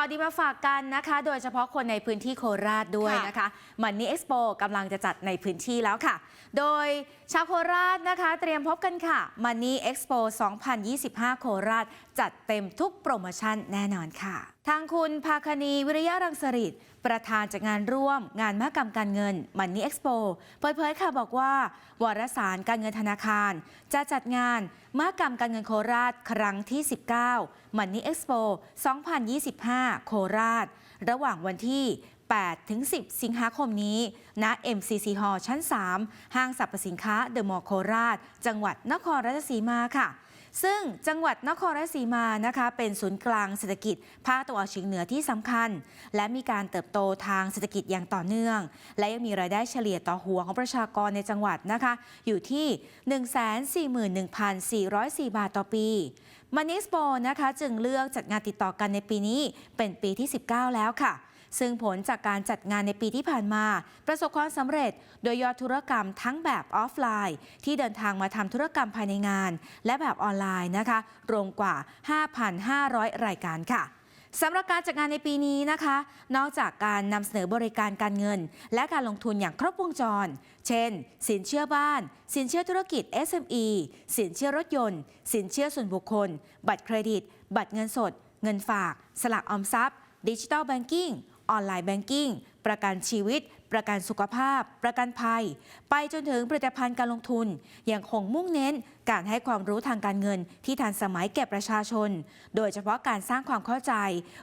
ข่าวดีมาฝากกันนะคะ โดยเฉพาะคนในพื้นที่โคราชด้วยนะคะมันนี่เอ็กซ์โปกำลังจะจัดในพื้นที่แล้วค่ะ โดยชาวโคราชนะคะ เตรียมพบกันค่ะมันนี่เอ็กซ์โป2025 โคราช จัดเต็มทุกโปรโมชั่นแน่นอนค่ะ ทางคุณภาคณีวิริยะรังสฤษดิ์ประธานจากงานร่วม งานมหกรรมการเงินมันนี่เอ็กซ์โปเปิดเผยค่ะบอกว่า วารสารการเงินธนาคาร จะจัดงานมหกรรมการเงินโคราชครั้งที่ 19มันนี่เอ็กซ์โป2025 โคราช ระหว่างวันที่8ถึง 10 สิงหาคมนี้ ณ MCC Hall ชั้น 3 ห้างสรรพสินค้าเดอะมอลล์โคราช จังหวัดนครราชสีมาค่ะ ซึ่งจังหวัดนครราชสีมานะคะ เป็นศูนย์กลางเศรษฐกิจภาคตะวันออกเฉียงเหนือที่สำคัญ และมีการเติบโตทางเศรษฐกิจอย่างต่อเนื่อง และยังมีรายได้เฉลี่ยต่อหัวของประชากรในจังหวัดนะคะ อยู่ที่ 141,404 บาทต่อปีมานิสโปนะคะ จึงเลือกจัดงานติดต่อกันในปีนี้เป็นปีที่ 19 แล้วค่ะ ซึ่งผลจากการจัดงานในปีที่ผ่านมา ประสบความสำเร็จ โดยยอดธุรกรรมทั้งแบบออฟไลน์ ที่เดินทางมาทำธุรกรรมภายในงาน และแบบออนไลน์นะคะรวมกว่า 5,500 รายการค่ะสำหรับการจัดงานในปีนี้นะคะ นอกจากการนำเสนอบริการการเงิน และการลงทุนอย่างครบวงจร เช่น สินเชื่อบ้าน สินเชื่อธุรกิจ SME สินเชื่อรถยนต์ สินเชื่อส่วนบุคคล บัตรเครดิต บัตรเงินสด เงินฝาก สลากออมทรัพย์ ดิจิ t a ลแบงกิ้ง ออนไลน์แบงกิ้งประกันชีวิต ประกันสุขภาพ ประกันภัย ไปจนถึงผลิตภัณฑ์การลงทุน ยังคงมุ่งเน้นการให้ความรู้ทางการเงินที่ทันสมัยแก่ประชาชน โดยเฉพาะการสร้างความเข้าใจ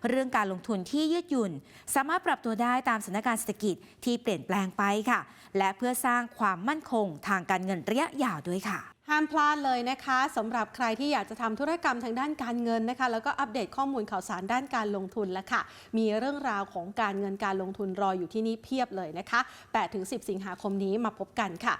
เรื่องการลงทุนที่ยืดหยุ่น สามารถปรับตัวได้ตามสถานการณ์เศรษฐกิจที่เปลี่ยนแปลงไปค่ะ และเพื่อสร้างความมั่นคงทางการเงินระยะยาวด้วยค่ะ ห้ามพลาดเลยนะคะสำหรับใครที่อยากจะทำธุรกรรมทางด้านการเงินนะคะ แล้วก็อัปเดตข้อมูลข่าวสารด้านการลงทุนแล้วค่ะ มีเรื่องราวของการเงินการลงทุนรออยู่ที่นี่เพียบเลยนะคะ 8-10 สิงหาคมนี้มาพบกันค่ะ